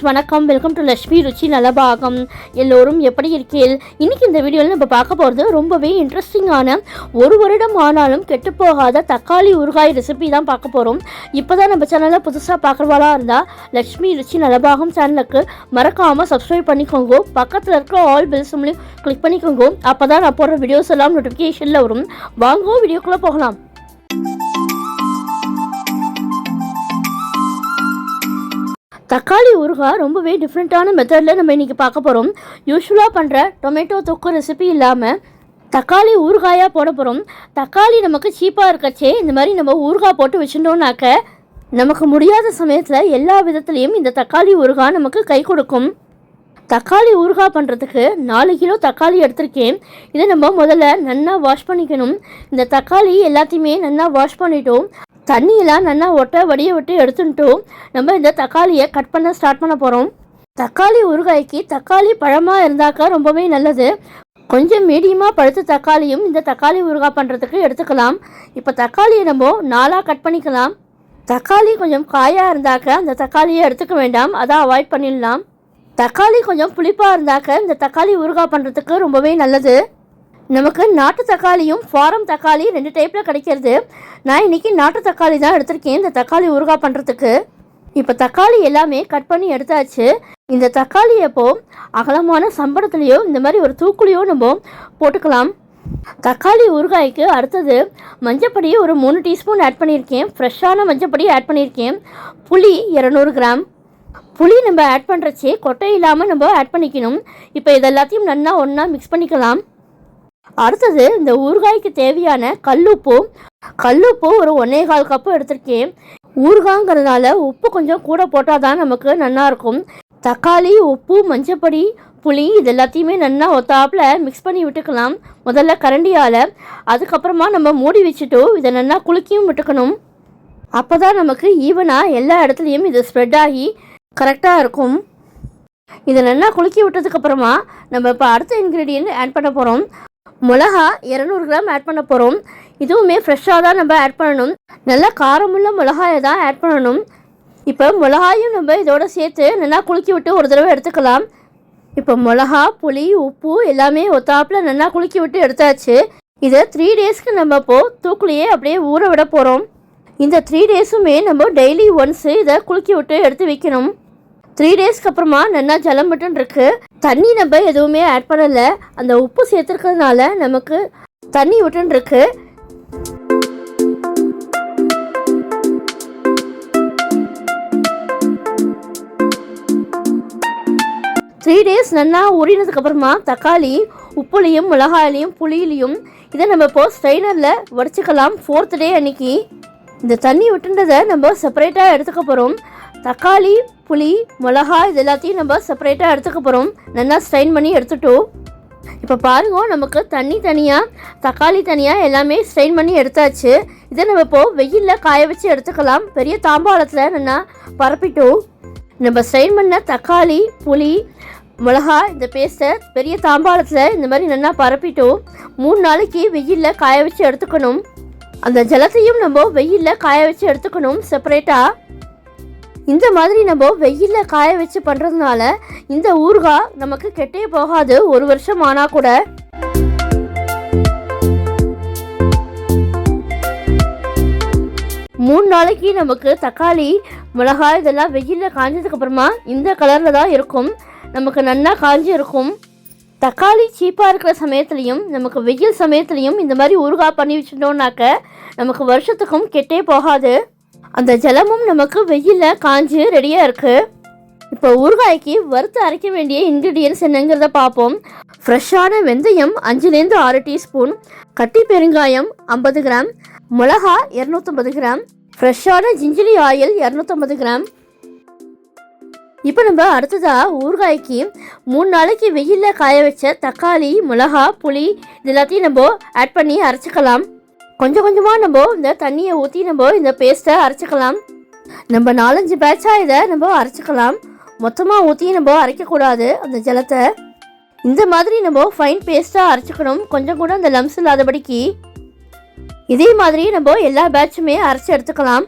Friends வணக்கம். Welcome to Lakshmi Ruchi Nalabhagam. எல்லோரும் எப்படி இருக்கீர்கள்? இன்னைக்கு இந்த வீடியோவில் நம்ம பார்க்க போகிறது ரொம்பவே இன்ட்ரெஸ்டிங்கான ஒரு வருடம் ஆனாலும் கெட்டுப்போகாத தக்காளி ஊறுகாய் ரெசிபி தான் பார்க்க போகிறோம் இப்போ தான் நம்ம சேனலில் புதுசாக பார்க்குறவாளாக இருந்தால் லட்சுமி ருச்சி நலபாகம் சேனலுக்கு மறக்காமல் சப்ஸ்கிரைப் பண்ணிக்கோங்க. பக்கத்தில் இருக்கிற ஆல் பில்ஸ்லையும் கிளிக் பண்ணிக்கோங்க. அப்போ தான் நான் போடுற வீடியோஸ் எல்லாம் நோட்டிஃபிகேஷனில் வரும். வாங்க வீடியோக்குள்ளே போகலாம். தக்காளி ஊறுகாய் ரொம்பவே டிஃப்ரெண்ட்டான மெத்தடில் நம்ம இன்றைக்கி பார்க்க போகிறோம் யூஸ்வலாக பண்ணுற டொமேட்டோ தொக்கு ரெசிபி இல்லாமல் தக்காளி ஊறுகாயாக போட போகிறோம் தக்காளி நமக்கு சீப்பாக இருக்கச்சே இந்த மாதிரி நம்ம ஊறுகாய் போட்டு வச்சுட்டோம்னாக்க நமக்கு முடியாத சமயத்தில் எல்லா விதத்துலேயும் இந்த தக்காளி ஊறுகாய் நமக்கு கை கொடுக்கும். தக்காளி ஊறுகாய் பண்ணுறதுக்கு நாலு கிலோ தக்காளி எடுத்திருக்கேன். இதை நம்ம முதல்ல நல்லா வாஷ் பண்ணிக்கணும். இந்த தக்காளி எல்லாத்தையுமே நல்லா வாஷ் பண்ணிட்டோம். தண்ணியெல்லாம் நல்லா ஒட்ட வடிய விட்டு எடுத்துட்டோம் நம்ம இந்த தக்காளியை கட் பண்ண ஸ்டார்ட் பண்ண போகிறோம் தக்காளி ஊறுகாய்க்கு தக்காளி பழமாக இருந்தாக்கா ரொம்பவே நல்லது. கொஞ்சம் மீடியமாக பழுத்த தக்காளியும் இந்த தக்காளி ஊறுகாய் பண்ணுறதுக்கு எடுத்துக்கலாம். இப்போ தக்காளியை நம்ம நாலாக கட் பண்ணிக்கலாம். தக்காளி கொஞ்சம் காயாக இருந்தாக்க அந்த தக்காளியை எடுத்துக்க வேண்டாம். அதை அவாய்ட் பண்ணிடலாம். தக்காளி கொஞ்சம் புளிப்பாக இருந்தாக்க இந்த தக்காளி ஊறுகாய் பண்ணுறதுக்கு ரொம்பவே நல்லது. நமக்கு நாட்டு தக்காளியும் ஃபாரம் தக்காளி ரெண்டு டைப்பில் கிடைக்கிறது. நான் இன்றைக்கி நாட்டு தக்காளி தான் எடுத்திருக்கேன். இந்த தக்காளி ஊறுகாய் பண்ணுறதுக்கு இப்போ தக்காளி எல்லாமே கட் பண்ணி எடுத்தாச்சு. இந்த தக்காளி எப்போ அகலமான சம்பளத்துலேயோ இந்த மாதிரி ஒரு தூக்குலையோ நம்ம போட்டுக்கலாம். தக்காளி ஊறுகாய்க்கு அடுத்தது மஞ்சப்பொடி ஒரு மூணு டீஸ்பூன் ஆட் பண்ணியிருக்கேன். ஃப்ரெஷ்ஷான மஞ்சப்பொடி ஆட் பண்ணியிருக்கேன். புளி இரநூறு கிராம். புளி நம்ம ஆட் பண்ணுறச்சே கொட்டை இல்லாமல் நம்ம ஆட் பண்ணிக்கணும். இப்போ இதெல்லாத்தையும் நல்லா ஒன்றா மிக்ஸ் பண்ணிக்கலாம். அடுத்தது இந்த ஊறுகாய்க்கு தேவையான கல்லுப்பு. கல்லுப்பு ஒரு ஒன்னே கால் கப்பு எடுத்திருக்கேன். ஊறுகாங்கிறதுனால உப்பு கொஞ்சம் கூட போட்டால் தான் நமக்கு நல்லாயிருக்கும் தக்காளி உப்பு மஞ்சப்பொடி புளி இது எல்லாத்தையுமே நல்லா ஒத்தாப்பில் மிக்ஸ் பண்ணி விட்டுக்கலாம். முதல்ல கரண்டியால். அதுக்கப்புறமா நம்ம மூடி வச்சுட்டு இதை நல்லா குலுக்கியும் விட்டுக்கணும். அப்போ தான் நமக்கு ஈவனாக எல்லா இடத்துலையும் இது ஸ்ப்ரெட் ஆகி கரெக்டாக இருக்கும். இதை நல்லா குலுக்கி விட்டதுக்கப்புறமா நம்ம இப்போ அடுத்த இன்க்ரீடியன்ட் ஆட் பண்ண போகிறோம் மிளகா இரநூறு கிராம் ஆட் பண்ண போகிறோம் இதுவுமே ஃப்ரெஷ்ஷாக தான் நம்ம ஆட் பண்ணணும். நல்லா காரமுள்ள மிளகாயை தான் ஆட் பண்ணணும். இப்போ மிளகாயும் நம்ம இதோட சேர்த்து நல்லா குலுக்கி விட்டு ஒரு தடவை எடுத்துக்கலாம். இப்போ மிளகா புளி உப்பு எல்லாமே ஒத்தாப்பில் நல்லா குலுக்கி விட்டு எடுத்தாச்சு. இதை த்ரீ டேஸ்க்கு நம்ம இப்போது தூக்குலையே அப்படியே ஊற விட போகிறோம் இந்த த்ரீ டேஸுமே நம்ம டெய்லி ஒன்ஸு இதை குலுக்கி விட்டு எடுத்து வைக்கணும். த்ரீ டேஸ்க்கு அப்புறமா நல்லா ஜலம் மட்டும் இருக்குது தண்ணி நம்ம எதுவுமே ஆட் பண்ணலை. அந்த உப்பு சேர்த்துருக்கிறதுனால நமக்கு தண்ணி விட்டுன்னு இருக்கு. த்ரீ டேஸ் நல்லா ஊறினதுக்கப்புறமா தக்காளி உப்புலையும் மிளகாயிலையும் புளியிலையும் இதை நம்ம இப்போ ஸ்ட்ரைனரில் வடிச்சுக்கலாம். ஃபோர்த் டே அன்னைக்கு இந்த தண்ணி விட்டுன்றதை நம்ம செப்பரேட்டாக எடுத்துக்க போகிறோம் தக்காளி புளி மிளகா இது எல்லாத்தையும் நம்ம செப்பரேட்டாக எடுத்துக்க போகிறோம் நல்லா ஸ்ட்ரைன் பண்ணி எடுத்துட்டோம் இப்போ பாருங்க நமக்கு தண்ணி தனியாக தக்காளி தனியாக எல்லாமே ஸ்ட்ரெயின் பண்ணி எடுத்தாச்சு. இதை நம்ம இப்போது வெயிலில் காய வச்சு எடுத்துக்கலாம். பெரிய தாம்பாளத்தில் நல்லா பரப்பிட்டோம் நம்ம ஸ்ட்ரெயின் பண்ண தக்காளி புளி மிளகா இந்த பேஸ்ட்டை பெரிய தாம்பாளத்தில் இந்த மாதிரி நல்லா பரப்பிட்டோம் மூணு நாளைக்கு வெயிலில் காய வச்சு எடுத்துக்கணும். அந்த ஜலத்தையும் நம்ம வெயிலில் காய வச்சு எடுத்துக்கணும் செப்பரேட்டாக இந்த மாதிரி நம்ம வெயிலில் காய வச்சு பண்ணுறதுனால இந்த ஊறுகாய் நமக்கு கெட்டே போகாது. ஒரு வருஷம் ஆனால் கூட. மூணு நாளைக்கு நமக்கு தக்காளி மிளகாய் இதெல்லாம் வெயிலில் காஞ்சதுக்கப்புறமா இந்த கலரில் தான் இருக்கும். நமக்கு நல்லா காஞ்சி இருக்கும். தக்காளி சீப்பாக இருக்கிற சமயத்துலையும் நமக்கு வெயில் சமயத்துலையும் இந்த மாதிரி ஊறுகாய் பண்ணி வச்சுட்டோம்னாக்க நமக்கு வருஷத்துக்கும் கெட்டே போகாது. அந்த ஜலமும் நமக்கு வெயிலில் காஞ்சு ரெடியாக இருக்குது இப்போ ஊறுகாய்க்கு வறுத்து அரைக்க வேண்டிய இன்க்ரீடியன்ஸ் என்னங்கிறத பார்ப்போம். ஃப்ரெஷ்ஷான வெந்தயம் அஞ்சுலேருந்து ஆறு டீஸ்பூன் கட்டி பெருங்காயம் ஐம்பது கிராம் மிளகா இரநூத்தம்பது கிராம் ஃப்ரெஷ்ஷான ஜிஞ்சிலி ஆயில் இரநூத்தம்பது கிராம் இப்போ நம்ம அடுத்ததாக ஊறுகாய்க்கு மூணு நாளைக்கு வெயிலில் காய வச்ச தக்காளி மிளகா புளி இது எல்லாத்தையும் நம்ம ஆட் பண்ணி அரைச்சிக்கலாம். கொஞ்சம் கொஞ்சமாக நம்ம இந்த தண்ணியை ஊற்றி நம்ம இந்த பேஸ்ட்டை அரைச்சிக்கலாம். நம்ம நாலஞ்சு பேட்சாக இதை நம்ம அரைச்சிக்கலாம். மொத்தமாக ஊற்றி நம்ம அரைக்கக்கூடாது அந்த ஜலத்தை. இந்த மாதிரி நம்ம ஃபைன் பேஸ்ட்டாக அரைச்சிக்கணும். கொஞ்சம் கூட அந்த லம்ஸ் இல்லாதபடிக்கு. இதே மாதிரி நம்ம எல்லா பேட்சுமே அரைச்சி எடுத்துக்கலாம்.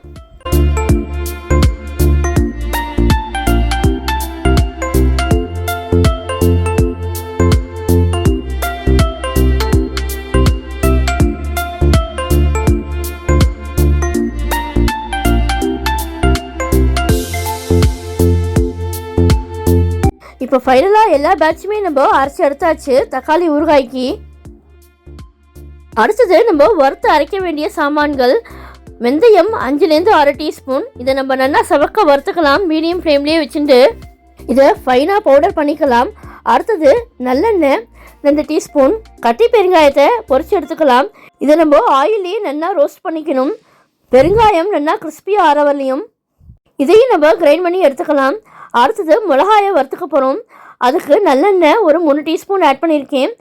இப்போ ஃபைனலாக எல்லா பேட்சுமே நம்ம அரைச்சி எடுத்தாச்சு தக்காளி ஊறுகாய்க்கு. அடுத்தது நம்ம வறுத்து அரைக்க வேண்டிய சாமான்கள் வெந்தயம் அஞ்சுலேருந்து ஆறு டீஸ்பூன். இதை நம்ம நல்லா சவக்க வறுத்துக்கலாம் மீடியம் ஃப்ளேம்லேயே வச்சுட்டு இதை ஃபைனாக பவுடர் பண்ணிக்கலாம். அடுத்தது நல்லெண்ணெய் ரெண்டு டீஸ்பூன். கட்டி பெருங்காயத்தை பொறிச்சு எடுத்துக்கலாம். இதை நம்ம ஆயிலே நல்லா ரோஸ்ட் பண்ணிக்கணும். பெருங்காயம் நல்லா கிறிஸ்பியாக ஆற வரலையும். இதையும் நம்ம கிரைண்ட் பண்ணி எடுத்துக்கலாம். அடுத்தது மிளகாயை வறுத்துக்க போகிறோம் அதுக்கு நல்லெண்ணெய் ஒரு மூணு டீஸ்பூன் ஆட் பண்ணியிருக்கேன்.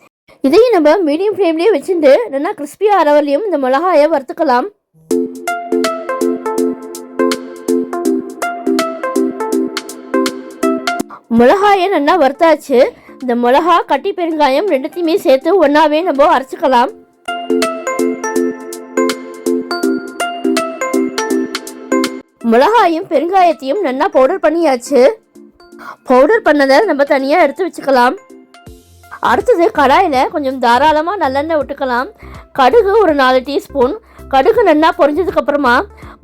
இதையும் நம்ம மீடியம் ஃப்ளேம்லேயே வச்சுட்டு நல்லா கிறிஸ்பியாக ஆற இந்த மிளகாயை வறுத்துக்கலாம். மிளகாயை நல்லா வறுத்தாச்சு. இந்த மிளகா கட்டி பெருங்காயம் ரெண்டுத்தையுமே சேர்த்து ஒன்றாவே நம்ம அரைச்சிக்கலாம். மிளகாயும் பெருங்காயத்தையும் நல்லா பவுடர் பண்ணியாச்சு. பவுடர் பண்ணதை நம்ம தனியாக எடுத்து வச்சுக்கலாம். அடுத்தது கடாயில் கொஞ்சம் தாராளமாக நல்லெண்ணெய் விட்டுக்கலாம். கடுகு ஒரு நாலு டீஸ்பூன். கடுகு நல்லா பொரிஞ்சதுக்கப்புறமா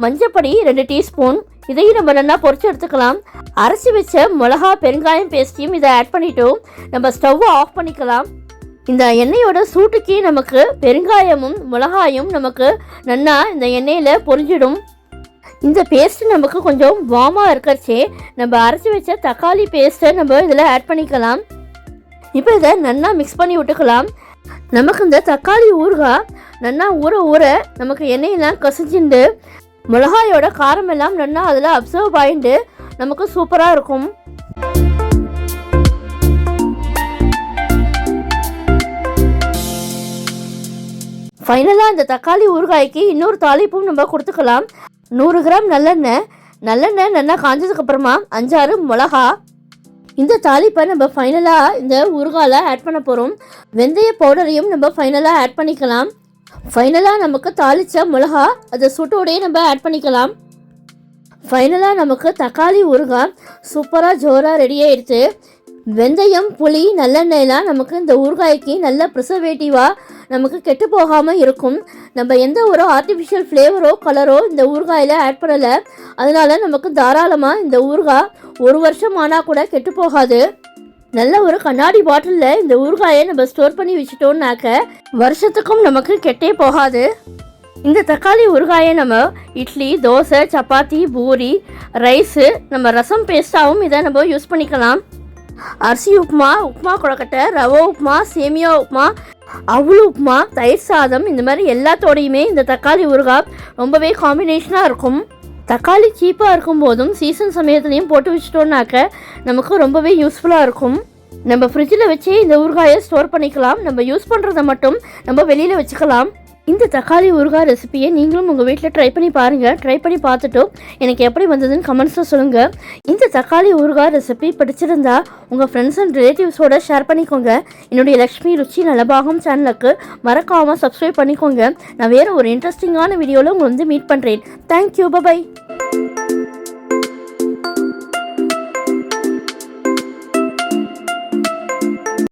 மஞ்சப்பொடி ரெண்டு டீஸ்பூன். இதையும் நம்ம நல்லா பொரிச்சு எடுத்துக்கலாம். அரைச்சி வச்ச மிளகா பெருங்காயம் பேஸ்ட்டையும் இதை ஆட் பண்ணிட்டோம் நம்ம ஸ்டவ்வை ஆஃப் பண்ணிக்கலாம். இந்த எண்ணெயோட சூட்டுக்கே நமக்கு பெருங்காயமும் மிளகாயும் நமக்கு நல்லா இந்த எண்ணெயில் பொரிஞ்சிடும். இந்த பேஸ்ட் நமக்கு கொஞ்சம் வார்மாக இருக்கிறச்சே நம்ம அரைச்சி வச்ச தக்காளி பேஸ்ட்டை நம்ம இதில் ஆட் பண்ணிக்கலாம். இப்போ இதை நல்லா மிக்ஸ் பண்ணி விட்டுக்கலாம். நமக்கு இந்த தக்காளி ஊறுகாய் நல்லா ஊற ஊற நமக்கு எண்ணெயெல்லாம் கசிஞ்சுண்டு மிளகாயோட காரம் எல்லாம் நல்லா அதில் அப்சர்வ் ஆகிட்டு நமக்கு சூப்பராக இருக்கும். ஃபைனலாக இந்த தக்காளி ஊறுகாய்க்கு இன்னொரு தாளிப்பும் நம்ம கொடுத்துக்கலாம். நூறு கிராம் நல்லெண்ணெய். நல்லெண்ணெய் நல்லா காஞ்சதுக்கப்புறமா அஞ்சாறு மிளகா. இந்த தாளிப்பை நம்ம ஃபைனலாக இந்த ஊறுகால ஆட் பண்ண போகிறோம் வெந்தய பவுடரையும் நம்ம ஃபைனலாக ஆட் பண்ணிக்கலாம். ஃபைனலாக நமக்கு தாளித்த மிளகா அதை சுட்டோடையே நம்ம ஆட் பண்ணிக்கலாம். ஃபைனலாக நமக்கு தக்காளி ஊறுகாய் சூப்பராக ஜோராக ரெடி ஆயிடுச்சு. வெந்தயம் புளி நல்லெண்ணெய்லாம் நமக்கு இந்த ஊறுகாய்க்கு நல்ல ப்ரிசர்வேட்டிவாக நமக்கு கெட்டு போகாமல் இருக்கும். நம்ம எந்த ஒரு ஆர்டிஃபிஷியல் ஃப்ளேவரோ கலரோ இந்த ஊறுகாயில் ஆட் பண்ணலை. அதனால் நமக்கு தாராளமாக இந்த ஊறுகாய் ஒரு வருஷம் ஆனால் கூட கெட்டு போகாது. நல்ல ஒரு கண்ணாடி பாட்டிலில் இந்த ஊறுகாயை நம்ம ஸ்டோர் பண்ணி வச்சுட்டோம்னாக்க வருஷத்துக்கும் நமக்கு கெட்டே போகாது. இந்த தக்காளி ஊறுகாயை நம்ம இட்லி தோசை சப்பாத்தி பூரி ரைஸு நம்ம ரசம் பேஸ்ட்டாகவும் இதை நம்ம யூஸ் பண்ணிக்கலாம். அரிசி உப்புமா உப்புமா கொழக்கட்டை ரவா உப்புமா சேமியா உப்புமா அவ்வளோ உப்புமா தயிர் சாதம் இந்த மாதிரி எல்லாத்தோடையுமே இந்த தக்காளி ஊறுகாய் ரொம்பவே காம்பினேஷனாக இருக்கும். தக்காளி சீப்பாக இருக்கும் போதும் சீசன் சமயத்துலையும் போட்டு வச்சிட்டோம்னாக்க நமக்கு ரொம்பவே யூஸ்ஃபுல்லாக இருக்கும். நம்ம ஃப்ரிட்ஜில் வச்சே இந்த ஊறுகாயை ஸ்டோர் பண்ணிக்கலாம். நம்ம யூஸ் பண்ணுறதை மட்டும் நம்ம வெளியில் வச்சுக்கலாம். இந்த தக்காளி ஊறுகாய் ரெசிபியை நீங்களும் உங்கள் வீட்டில் ட்ரை பண்ணி பாருங்கள் ட்ரை பண்ணி பார்த்துட்டு எனக்கு எப்படி வந்ததுன்னு கமெண்ட்ஸில் சொல்லுங்கள் இந்த தக்காளி ஊறுகாய் ரெசிபி பிடிச்சிருந்தா உங்கள் ஃப்ரெண்ட்ஸ் அண்ட் ரிலேட்டிவ்ஸோட ஷேர் பண்ணிக்கோங்க. என்னுடைய லக்ஷ்மி ருச்சி நலபாகம் சேனலுக்கு மறக்காமல் சப்ஸ்கிரைப் பண்ணிக்கோங்க. நான் வேறு ஒரு இன்ட்ரெஸ்டிங்கான வீடியோவில் உங்களை வந்து மீட் பண்ணுறேன் தேங்க்யூ பபாய்